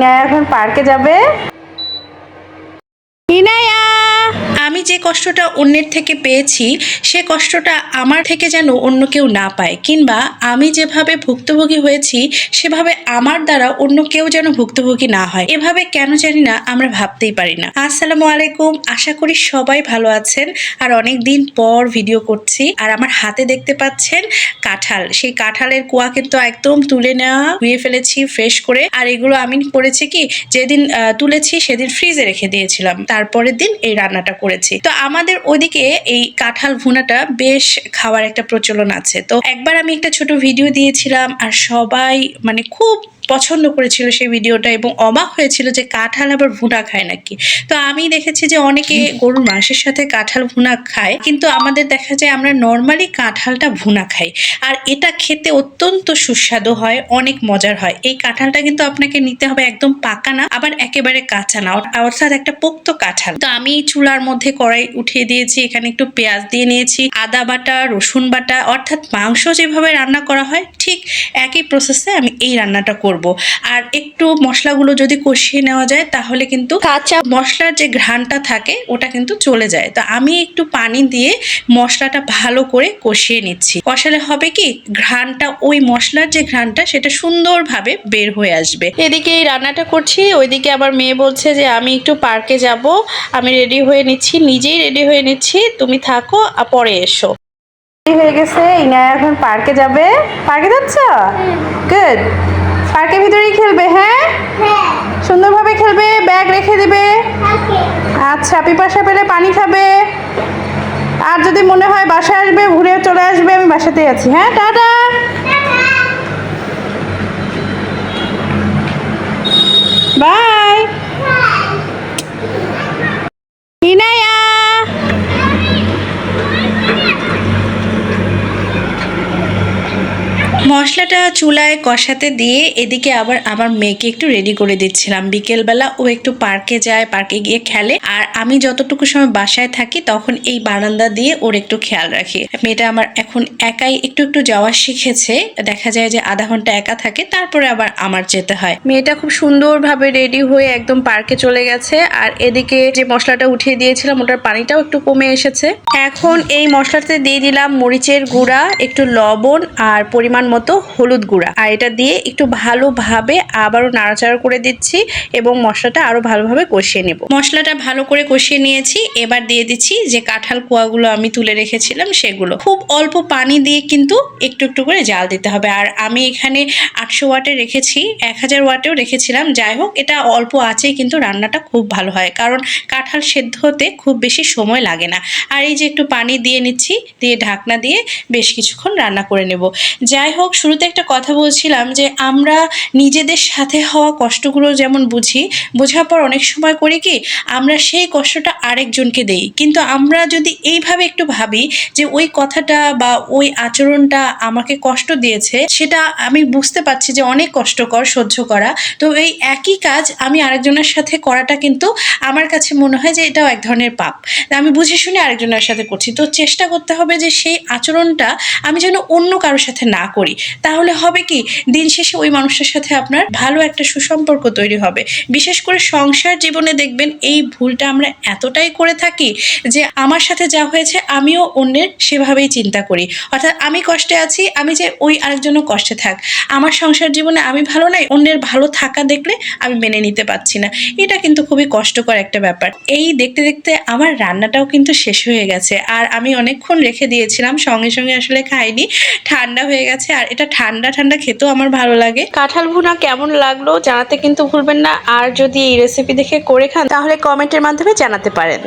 ইনায়া এখন পার্কে যাবে। আমি যে কষ্টটা অন্যের থেকে পেয়েছি, সে কষ্টটা আমার থেকে যেন অন্য কেউ না পায়, কিংবা আমি যেভাবে ভুক্তভোগী হয়েছি, সেভাবে আমার দ্বারা অন্য কেউ যেন ভুক্তভোগী না হয়। এভাবে কেন জানি না, আমরা ভাবতেই পারি না। আসসালামু আলাইকুম, আশা করি সবাই ভালো আছেন। আর অনেক দিন পর ভিডিও করছি, আর আমার হাতে দেখতে পাচ্ছেন কাঁঠাল। সেই কাঁঠালের কুয়া কিন্তু একদম তুলে নেওয়া, ধুয়ে ফেলেছি ফ্রেশ করে। আর এগুলো আমি করেছি কি, যেদিন তুলেছি, সেদিন ফ্রিজে রেখে দিয়েছিলাম। তারপরের দিন এই রান্নাটা করেছি। তো আমাদের ওদিকে এই কাঁঠাল ভুনাটা বেশ খাওয়ার একটা প্রচলন আছে। তো একবার আমি একটা ছোট ভিডিও দিয়েছিলাম আর সবাই মানে খুব পছন্দ করেছিল সেই ভিডিওটা এবং অবাক হয়েছিল যে কাঁঠাল আবার ভুনা খায় নাকি। তো আমি দেখেছি যে অনেকে গরুর মাংসের সাথে কাঁঠাল ভুনা খায়, কিন্তু আমাদের দেখা যায় আমরা নর্মালি কাঁঠালটা ভুনা খাই। আর এটা খেতে অত্যন্ত সুস্বাদু হয়, অনেক মজার হয়। এই কাঁঠালটা কিন্তু আপনাকে নিতে হবে একদম পাকা না, আবার একেবারে কাঁচা না। অর্থাৎ একটা পোক্ত কাঁঠাল। তো আমি চুলার মধ্যে কড়াই উঠিয়ে দিয়েছি, এখানে একটু পেঁয়াজ দিয়ে নিয়েছি, আদা বাটা, রসুন বাটা, অর্থাৎ মাংস যেভাবে রান্না করা হয়, ঠিক একই প্রসেসে আমি এই রান্নাটা করব। আর একটু মশলাগুলো যদি কষিয়ে নেওয়া যায় তাহলে কিন্তু কাঁচা মশলার যে ঘ্রাণটা থাকে ওটা কিন্তু চলে যায়। তো আমি একটু পানি দিয়ে মশলাটা ভালো করে কষিয়ে নিচ্ছি। কষালে হবে কি ঘ্রাণটা ওই মশলার যে ঘ্রাণটা সেটা সুন্দরভাবে বের হয়ে আসবে। এদিকে এই রান্নাটা করছি ওইদিকে আমার মেয়ে বলছে যে আমি একটু পার্কে যাব। আমি রেডি হয়ে নিচ্ছি নিজেই রেডি হয়ে নিচ্ছি। তুমি থাকো আর পরে এসো। হয়ে গেছে ইনায়া এখন পার্কে যাবে। পার্কে যাচ্ছ? গুড। পার্কের ভিতরেই খেলবে হ্যাঁ? সুন্দরভাবে খেলবে ব্যাগ রেখে দেবে। আচ্ছা পিপাসা পেলে পানি খাবে। আর যদি মনে হয় বাসায় আসবে ঘুরে চলে আসবে আমি বাসাতেই আছি হ্যাঁ? টাটা। বাই। মশলাটা চুলায় কষাতে দিয়ে এদিকে আবার আমার মেয়েকে একটু রেডি করে দিচ্ছিলাম। বিকেলবেলা ও একটু পার্কে যায়, পার্কে গিয়ে খেলে। আর আমি যতটুকু সময় বাসায় থাকি তখন এই বারান্দা দিয়ে ওর একটু খেয়াল রাখি। মেয়েটা আমার এখন একাই একটু একটু যাওয়া শিখেছে। দেখা যায় যে আধা ঘণ্টা একা থাকে, তারপরে আবার আমার যেতে হয়। মেয়েটা খুব সুন্দরভাবে রেডি হয়ে একদম পার্কে চলে গেছে। আর এদিকে যে মশলাটা উঠিয়ে দিয়েছিলাম, ওটার পানিটাও একটু কমে এসেছে। এখন এই মশলাতে দিয়ে দিলাম মরিচের গুঁড়া, একটু লবণ আর পরিমাণ মতো হলুদ গুঁড়া। আর এটা দিয়ে একটু ভালোভাবে আবারও নাড়াচাড়া করে দিচ্ছি এবং মশলাটা আরও ভালোভাবে কষিয়ে নেব। মশলাটা ভালো করে কষিয়ে নিয়েছি। এবার দিয়ে দিচ্ছি যে কাঁঠাল কুয়াগুলো আমি তুলে রেখেছিলাম সেগুলো। খুব অল্প পানি দিয়ে কিন্তু একটু একটু করে জাল দিতে হবে। আর আমি এখানে আটশো ওয়াটে রেখেছি, এক হাজার ওয়াটেও রেখেছিলাম। যাই হোক, এটা অল্প আছেই কিন্তু রান্নাটা খুব ভালো হয়। কারণ কাঁঠাল সেদ্ধ হতে খুব বেশি সময় লাগে না। আর এই যে একটু পানি দিয়ে নিচ্ছি, দিয়ে ঢাকনা দিয়ে বেশ কিছুক্ষণ রান্না করে নেব। যাই হোক শুরুতে একটা কথা বলছিলাম যে আমরা নিজেদের সাথে হওয়া কষ্টগুলো যেমন বুঝি, বোঝার পর অনেক সময় করি কি, আমরা সেই কষ্টটা আরেকজনকে দেই। কিন্তু আমরা যদি এইভাবে একটু ভাবি যে ওই কথাটা বা ওই আচরণটা আমাকে কষ্ট দিয়েছে, সেটা আমি বুঝতে পারছি যে অনেক কষ্টকর, সহ্য করা। তো এই একই কাজ আমি আরেকজনের সাথে করাটা কিন্তু আমার কাছে মনে হয় যে এটাও এক ধরনের পাপ। আমি বুঝে শুনে আরেকজনের সাথে করছি। তো চেষ্টা করতে হবে যে সেই আচরণটা আমি যেন অন্য কারোর সাথে না করি। তাহলে হবে কি? দিন শেষে ওই মানুষটার সাথে আপনার ভালো একটা সুসম্পর্ক তৈরি হবে। বিশেষ করে সংসার জীবনে দেখবেন এই ভুলটা আমরা এতটাই করে থাকি যে আমার সাথে যা হয়েছে আমিও অন্যের সেভাবেই চিন্তা করি। অর্থাৎ আমি কষ্টে আছি, আমি যে ওই আরেকজনও কষ্টে থাক। আমার সংসার জীবনে আমি ভালো নাই, অন্যের ভালো থাকা দেখলে আমি মেনে নিতে পারছি না। এটা কিন্তু খুবই কষ্টকর একটা ব্যাপার। এই দেখতে দেখতে আমার রান্নাটাও কিন্তু শেষ হয়ে গেছে। আর আমি অনেকক্ষণ রেখে দিয়েছিলাম, সঙ্গে সঙ্গে আসলে খাইনি। ঠান্ডা হয়ে গেছে আর এটা ঠান্ডা ঠান্ডা খেতেও আমার ভালো লাগে। কাঁঠাল ভুনা কেমন লাগল জানাতে কিন্তু ভুলবেন না। আর যদি এই রেসিপি দেখে করে খান, তাহলে কমেন্টের মাধ্যমে জানাতে পারেন।